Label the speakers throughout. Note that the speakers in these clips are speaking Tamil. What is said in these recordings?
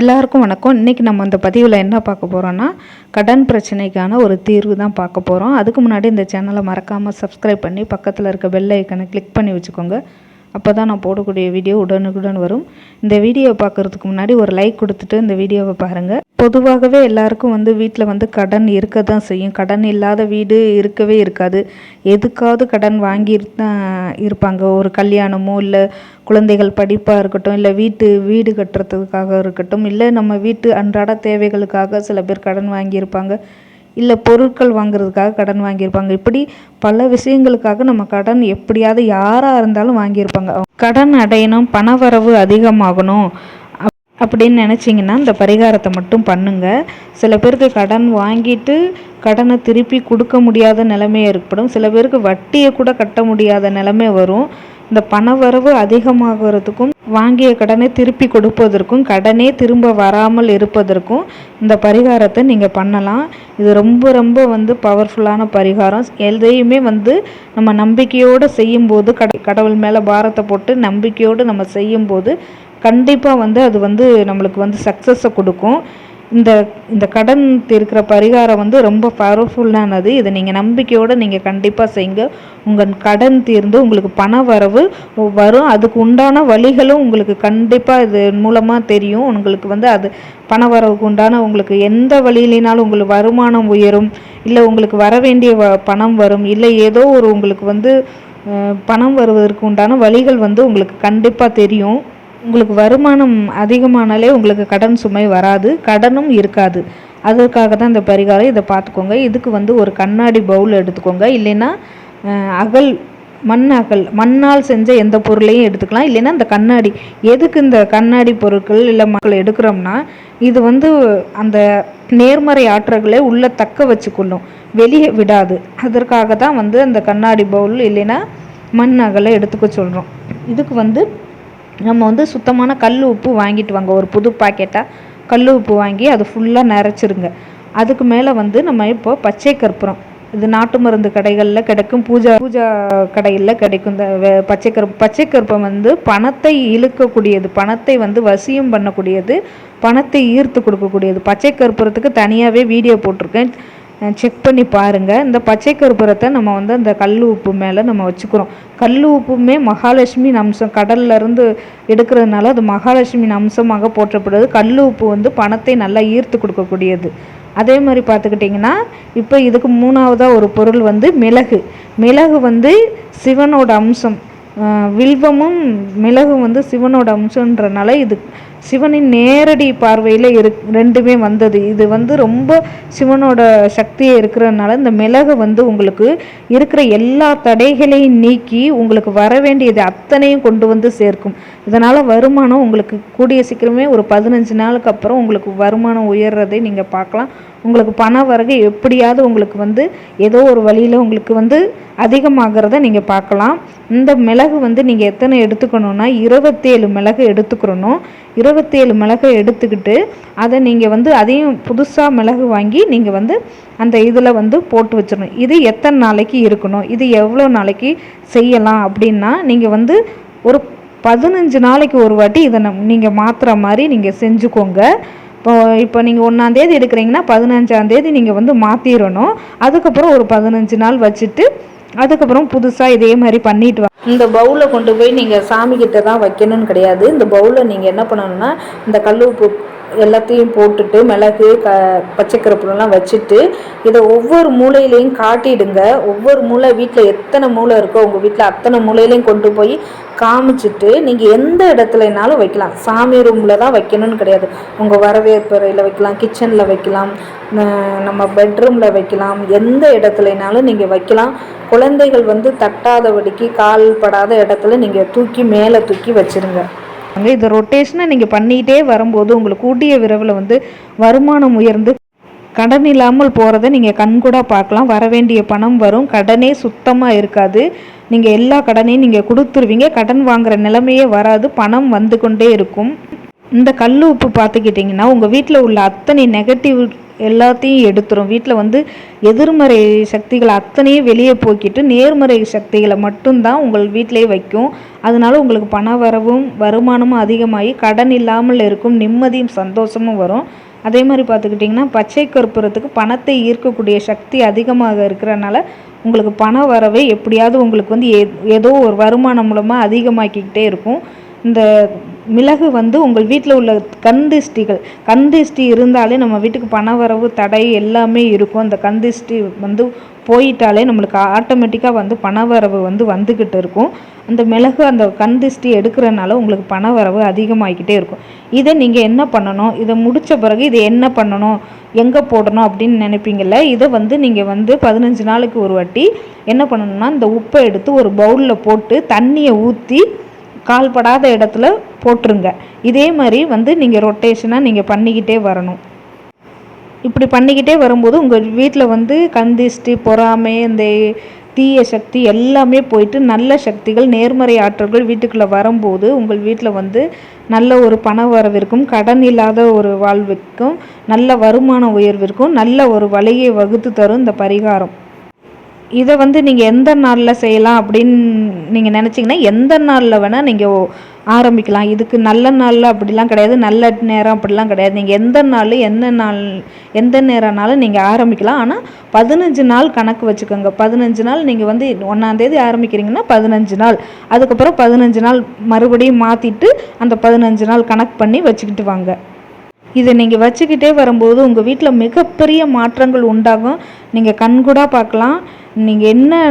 Speaker 1: எல்லாருக்கும் வணக்கம். இன்றைக்கி நம்ம இந்த பதிவில் என்ன பார்க்க போகிறோன்னா கடன் பிரச்சனைக்கான ஒரு தீர்வு தான் பார்க்க போகிறோம் அதுக்கு முன்னாடி இந்த சேனலை மறக்காமல் சப்ஸ்கிரைப் பண்ணி பக்கத்தில் இருக்க பெல் ஐக்கனை கிளிக் பண்ணி வச்சுக்கோங்க. அப்போ தான் நான் போடக்கூடிய வீடியோ உடனுக்குடன் வரும். இந்த வீடியோ பார்க்குறதுக்கு முன்னாடி ஒரு லைக் கொடுத்துட்டு இந்த வீடியோவை பாருங்கள் பொதுவாகவே எல்லாருக்கும் வந்து வீட்டில் வந்து கடன் இருக்க தான் செய்யும். கடன் இல்லாத வீடு இருக்கவே இருக்காது. எதுக்காவது கடன் வாங்கி தான் இருப்பாங்க. ஒரு கல்யாணமோ இல்லை குழந்தைகள் படிப்பாக இருக்கட்டும் இல்லை வீட்டு வீடு கட்டுறதுக்காக இருக்கட்டும் இல்லை நம்ம வீட்டு அன்றாட தேவைகளுக்காக சில பேர் கடன் வாங்கியிருப்பாங்க. இல்லை பொருட்கள் வாங்குறதுக்காக கடன் வாங்கியிருப்பாங்க. இப்படி பல விஷயங்களுக்காக நம்ம கடன் எப்படியாவது யாராக இருந்தாலும் வாங்கியிருப்பாங்க. கடன் அடையணும் பணவரவு அதிகமாகணும். அப்படின்னு நினச்சிங்கன்னா இந்த பரிகாரத்தை மட்டும் பண்ணுங்க. சில பேருக்கு கடன் வாங்கிட்டு கடனை திருப்பி கொடுக்க முடியாத நிலைமை ஏற்படும். சில பேருக்கு வட்டியை கூட கட்ட முடியாத நிலைமை வரும். இந்த பணவரவு அதிகமாகிறதுக்கும் வாங்கிய கடனை திருப்பி கொடுப்பதற்கும் கடனே திரும்ப வராமல் இருப்பதற்கும் இந்த பரிகாரத்தை நீங்கள் பண்ணலாம். இது ரொம்ப ரொம்ப வந்து பவர்ஃபுல்லான பரிகாரம். எதையுமே வந்து நம்ம நம்பிக்கையோடு செய்யும்போது கட கடவுள் மேலே பாரத்தை போட்டு நம்பிக்கையோடு நம்ம செய்யும்போது கண்டிப்பாக வந்து அது வந்து நம்மளுக்கு வந்து சக்ஸஸை கொடுக்கும். இந்த இந்த கடன் தீர்க்கிற பரிகாரம் வந்து ரொம்ப பவர்ஃபுல்லானது இதை நீங்கள் நம்பிக்கையோடு நீங்கள் கண்டிப்பாக செய்யுங்க உங்கள் கடன் தீர்ந்து உங்களுக்கு பண வரவு வரும். அதுக்கு உண்டான வழிகளும் உங்களுக்கு கண்டிப்பாக இது மூலமாக தெரியும். உங்களுக்கு வந்து அது பண வரவுக்கு உண்டான உங்களுக்கு எந்த வழியிலினாலும் உங்களுக்கு வருமானம் உயரும். இல்லை உங்களுக்கு வர வேண்டிய வ பணம் வரும். இல்லை ஏதோ ஒரு உங்களுக்கு வந்து பணம் வருவதற்கு உண்டான வழிகள் வந்து உங்களுக்கு கண்டிப்பாக தெரியும். உங்களுக்கு வருமானம் அதிகமானாலே உங்களுக்கு கடன் சுமை வராது கடனும் இருக்காது. அதற்காக தான் இந்த பரிகாரம் இதை பார்த்துக்கோங்க. இதுக்கு வந்து ஒரு கண்ணாடி பவுல் எடுத்துக்கோங்க. இல்லைன்னா அகல் மண் அகல் மண்ணால் செஞ்ச எந்த பொருளையும் எடுத்துக்கலாம். இல்லைன்னா இந்த கண்ணாடி எதுக்கு இந்த கண்ணாடி பொருட்கள் இல்லை மக்கள் எடுக்கிறோம்னா இது வந்து அந்த நேர்மறை ஆற்றல்களை உள்ள தக்க வச்சுக்கொள்ளும். வெளியே விடாது. அதற்காக தான் வந்து அந்த கண்ணாடி பவுல் இல்லைன்னா மண் அகலை எடுத்துக்க சொல்கிறோம் இதுக்கு வந்து நம்ம வந்து சுத்தமான கல் உப்பு வாங்கிட்டு வாங்க. ஒரு புது பாக்கெட்டாக கல் உப்பு வாங்கி அது ஃபுல்லாக நிறச்சிருங்க அதுக்கு மேலே வந்து நம்ம இப்போ பச்சை கற்பூரம். இது நாட்டு மருந்து கடைகளில் கிடைக்கும். பூஜா பூஜா கடைகளில் கிடைக்கும். இந்த பச்சை கற்ப பச்சை கற்பம் வந்து பணத்தை இழுக்கக்கூடியது. பணத்தை வந்து வசியம் பண்ணக்கூடியது. பணத்தை ஈர்த்து கொடுக்கக்கூடியது. பச்சை கற்பூரத்துக்கு தனியாகவே வீடியோ போட்டிருக்கேன். செக் பண்ணி பாருங்கள் இந்த பச்சை கற்பூரத்தை நம்ம வந்து அந்த கல் உப்பு மேலே நம்ம வச்சுக்கிறோம். கல் உப்புமே மகாலட்சுமி அம்சம் கடல்லேருந்து எடுக்கிறதுனால அது மகாலட்சுமி அம்சமாக போற்றப்படுது. கல் உப்பு வந்து பணத்தை நல்லா ஈர்த்து கொடுக்கக்கூடியது. அதே மாதிரி பார்த்துக்கிட்டிங்கன்னா இப்போ இதுக்கு மூணாவதாக ஒரு பொருள் வந்து மிளகு. மிளகு வந்து சிவனோட அம்சம். வில்வமும் மிளகும் வந்து சிவனோட அம்சன்றனால இது சிவனின் நேரடி பார்வையில் இரு ரெண்டுமே வந்தது. இது வந்து ரொம்ப சிவனோட சக்தியை இருக்கிறதுனால இந்த மிளகு வந்து உங்களுக்கு இருக்கிற எல்லா தடைகளையும் நீக்கி உங்களுக்கு வர வேண்டியது அத்தனையும் கொண்டு வந்து சேர்க்கும். இதனால் வருமானம் உங்களுக்கு கூடிய சீக்கிரமே ஒரு பதினஞ்சு நாளுக்கு அப்புறம் உங்களுக்கு வருமானம் உயர்றதை நீங்கள் பார்க்கலாம். உங்களுக்கு பண வரகு எப்படியாவது உங்களுக்கு வந்து ஏதோ ஒரு வழியில் உங்களுக்கு வந்து அதிகமாகிறத நீங்கள் பார்க்கலாம் இந்த மிளகு வந்து நீங்கள் எத்தனை எடுத்துக்கணும்னா இருபத்தேழு மிளகு எடுத்துக்கிறணும் இருபத்தேழு மிளகை எடுத்துக்கிட்டு அதை நீங்கள் வந்து அதையும் புதுசாக மிளகு வாங்கி நீங்கள் வந்து அந்த இதில் வந்து போட்டு வச்சிடணும். இது எத்தனை நாளைக்கு இருக்கணும்? இது எவ்வளோ நாளைக்கு செய்யலாம் அப்படின்னா நீங்கள் வந்து ஒரு பதினஞ்சு நாளைக்கு ஒரு வாட்டி இதை நீங்கள் மாற்றுற மாதிரி நீங்கள் செஞ்சுக்கோங்க. இப்போ இப்போ நீங்கள் ஒன்றாந்தேதி எடுக்கிறீங்கன்னா பதினஞ்சாந்தேதி நீங்கள் வந்து மாற்றிடணும் அதுக்கப்புறம் ஒரு பதினஞ்சு நாள் வச்சுட்டு அதுக்கப்புறம் புதுசாக இதே மாதிரி பண்ணிட்டு வா. இந்த பவுலை கொண்டு போய் நீங்கள் சாமிக்கிட்ட தான் வைக்கணும்னு கிடையாது. இந்த பவுலை நீங்கள் என்ன பண்ணணும்னா இந்த கல் உப்பு எல்லாத்தையும் போட்டுட்டு மிளகு க பச்சைக்கருப்புலாம் வச்சுட்டு இதை ஒவ்வொரு மூலையிலையும் காட்டிடுங்க. ஒவ்வொரு மூலை வீட்டில் எத்தனை மூலை இருக்கோ உங்கள் வீட்டில் அத்தனை மூலையிலையும் கொண்டு போய் காமிச்சிட்டு நீங்கள் எந்த இடத்துலனாலும் வைக்கலாம். சாமி ரூமில் தான் வைக்கணும்னு கிடையாது. உங்கள் வரவேற்பறையில் வைக்கலாம் கிச்சனில் வைக்கலாம் நம்ம பெட்ரூமில் வைக்கலாம். எந்த இடத்துலனாலும் நீங்கள் வைக்கலாம். குழந்தைகள் வந்து தட்டாதபடிக்கு கால் படாத இடத்துல நீங்கள் தூக்கி மேலே தூக்கி வச்சுருங்க. அங்க இந்த ரொட்டேஷனை நீங்கள் பண்ணிகிட்டே வரும்போது உங்களுக்கு கூட்டிய விரைவில் வந்து வருமானம் உயர்ந்து கடன் இல்லாமல் போகிறத நீங்கள் கண்கூடா பார்க்கலாம். வர வேண்டிய பணம் வரும். கடனே சுத்தமாக இருக்காது. நீங்கள் எல்லா கடனையும் நீங்கள் கொடுத்துருவீங்க. கடன் வாங்குற நிலைமையே வராது. பணம் வந்து கொண்டே இருக்கும். இந்த கல் உப்பு பார்த்துக்கிட்டிங்கன்னா உங்கள் வீட்டில் உள்ள அத்தனை நெகட்டிவ் எல்லாத்தையும் எடுத்துரும். வீட்டில் வந்து எதிர்மறை சக்திகளை அத்தனையும் வெளியே போக்கிட்டு நேர்மறை சக்திகளை மட்டும்தான் உங்கள் வீட்டிலே வைக்கும். அதனால உங்களுக்கு பண வரவும் வருமானமும் அதிகமாகி கடன் இல்லாமல் இருக்கும் நிம்மதியும் சந்தோஷமும் வரும். அதே மாதிரி பார்த்துக்கிட்டிங்கன்னா பச்சை கற்பூரத்துக்கு பணத்தை ஈர்க்கக்கூடிய சக்தி அதிகமாக இருக்கிறனால உங்களுக்கு பண வரவே எப்படியாவது உங்களுக்கு வந்து ஏதோ ஒரு வருமானம் மூலமாக அதிகமாக்கிக்கிட்டே இருக்கும். இந்த மிளகு வந்து உங்கள் வீட்டில் உள்ள கந்திஷ்டிகள் கந்திஷ்டி இருந்தாலே நம்ம வீட்டுக்கு பண வரவு தடை எல்லாமே இருக்கும். அந்த கந்திஷ்டி வந்து போயிட்டாலே நம்மளுக்கு ஆட்டோமேட்டிக்காக வந்து பண வரவு வந்து வந்துக்கிட்டு இருக்கும். அந்த மிளகு அந்த கந்திஷ்டி எடுக்கிறனால உங்களுக்கு பண வரவு அதிகமாகிக்கிட்டே இருக்கும். இதை நீங்கள் என்ன பண்ணணும்? இதை முடித்த பிறகு இதை என்ன பண்ணணும்? எங்கே போடணும் அப்படின்னு நினைப்பீங்கள்ல இதை வந்து நீங்கள் வந்து பதினஞ்சு நாளுக்கு ஒரு வாட்டி என்ன பண்ணணும்னா இந்த உப்பை எடுத்து ஒரு பவுலில் போட்டு தண்ணியை ஊற்றி கால்படாத இடத்துல போட்டுருங்க. இதே மாதிரி வந்து நீங்கள் ரொட்டேஷனாக நீங்கள் பண்ணிக்கிட்டே வரணும். இப்படி பண்ணிக்கிட்டே வரும்போது உங்கள் வீட்டில் வந்து கந்திஷ்டி பொறாமை இந்த தீய சக்தி எல்லாமே போயிட்டு நல்ல சக்திகள் நேர்மறை ஆற்றல்கள் வீட்டுக்குள்ளே வரும்போது உங்கள் வீட்டில் வந்து நல்ல ஒரு பண வரவிற்கும் கடன் இல்லாத ஒரு வாழ்விற்கும் நல்ல வருமான உயர்விற்கும் நல்ல ஒரு வழியை வகுத்து தரும் இந்த பரிகாரம். இதை வந்து நீங்கள் எந்த நாளில் செய்யலாம் அப்படின்னு நீங்கள் நினச்சிங்கன்னா எந்த நாளில் வேணால் நீங்கள் ஆரம்பிக்கலாம். இதுக்கு நல்ல நாளில் அப்படிலாம் கிடையாது நல்ல நேரம் அப்படிலாம் கிடையாது. நீங்கள் எந்த நாள் எந்த நாள் எந்த நேரம்னாலும் நீங்கள் ஆரம்பிக்கலாம். ஆனால் பதினஞ்சு நாள் கணக்கு வச்சுக்கோங்க. பதினஞ்சு நாள் நீங்கள் வந்து ஒன்றாந்தேதி ஆரம்பிக்கிறீங்கன்னா பதினஞ்சு நாள். அதுக்கப்புறம் பதினஞ்சு நாள் மறுபடியும் மாற்றிட்டு அந்த பதினஞ்சு நாள் கணக்கு பண்ணி வச்சுக்கிட்டு வாங்க. இதை நீங்கள் வச்சுக்கிட்டே வரும்போது உங்கள் வீட்டில் மிகப்பெரிய மாற்றங்கள் உண்டாகும். நீங்கள் கண்கூடாக பார்க்கலாம். நீங்கள் என்ன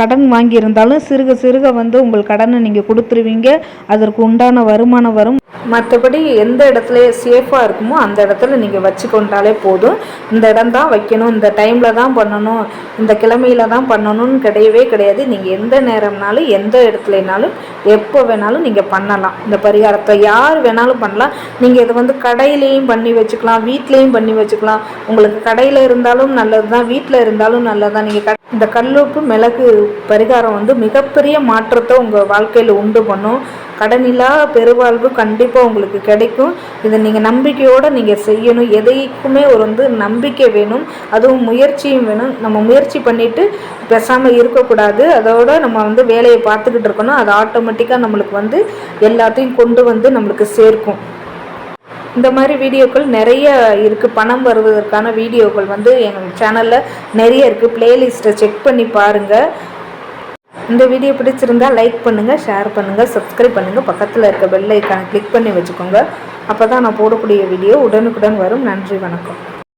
Speaker 1: கடன் வாங்கியிருந்தாலும் சிறுக சிறுக வந்து உங்கள் கடனை நீங்கள் கொடுத்துருவீங்க. அதற்கு உண்டான வருமானம் வரும். மற்றபடி எந்த இடத்துல சேஃபாக இருக்குமோ அந்த இடத்துல நீங்கள் வச்சு கொண்டாலே போதும். இந்த இடம் தான் வைக்கணும். இந்த டைமில் தான் பண்ணணும். இந்த கிழமையில தான் பண்ணணும்னு கிடையவே கிடையாது. நீங்கள் எந்த நேரம்னாலும் எந்த இடத்துலனாலும் எப்போ வேணாலும் நீங்கள் பண்ணலாம். இந்த பரிகாரத்தை யார் வேணாலும் பண்ணலாம். நீங்கள் இதை வந்து கடையிலையும் பண்ணி வச்சுக்கலாம். வீட்லேயும் பண்ணி வச்சுக்கலாம். உங்களுக்கு கடையில் இருந்தாலும் நல்லது தான் வீட்டில் இருந்தாலும் நல்லது தான் நீங்கள் இந்த கல்லுப்பு மிளகு பரிகாரம் வந்து மிகப்பெரிய மாற்றத்தை உங்கள் வாழ்க்கையில் உண்டு பண்ணும். கடனில்லா பெருவாழ்வு கண்டிப்பாக உங்களுக்கு கிடைக்கும். இதை நீங்கள் நம்பிக்கையோடு நீங்கள் செய்யணும். எதைக்குமே ஒரு வந்து நம்பிக்கை வேணும். அதுவும் முயற்சியும் வேணும். நம்ம முயற்சி பண்ணிவிட்டு பேசாமல் இருக்கக்கூடாது. அதோட நம்ம வந்து வேலையை பார்த்துக்கிட்டு இருக்கணும். அது ஆட்டோமேட்டிக்காக நம்மளுக்கு வந்து எல்லாத்தையும் கொண்டு வந்து நம்மளுக்கு சேர்க்கும். இந்த மாதிரி வீடியோக்கள் நிறைய இருக்குது பணம் வருவதற்கான வீடியோக்கள் வந்து எங்கள் சேனலில் நிறைய இருக்குது ப்ளேலிஸ்ட்டை செக் பண்ணி பாருங்கள் இந்த வீடியோ பிடிச்சிருந்தா லைக் பண்ணுங்கள் ஷேர் பண்ணுங்கள் சப்ஸ்கிரைப் பண்ணுங்கள் பக்கத்தில் இருக்க பெல் ஐக்கானை கிளிக் பண்ணி வச்சுக்கோங்க. அப்போ தான் நான் போடக்கூடிய வீடியோ உடனுக்குடன் வரும். நன்றி வணக்கம்.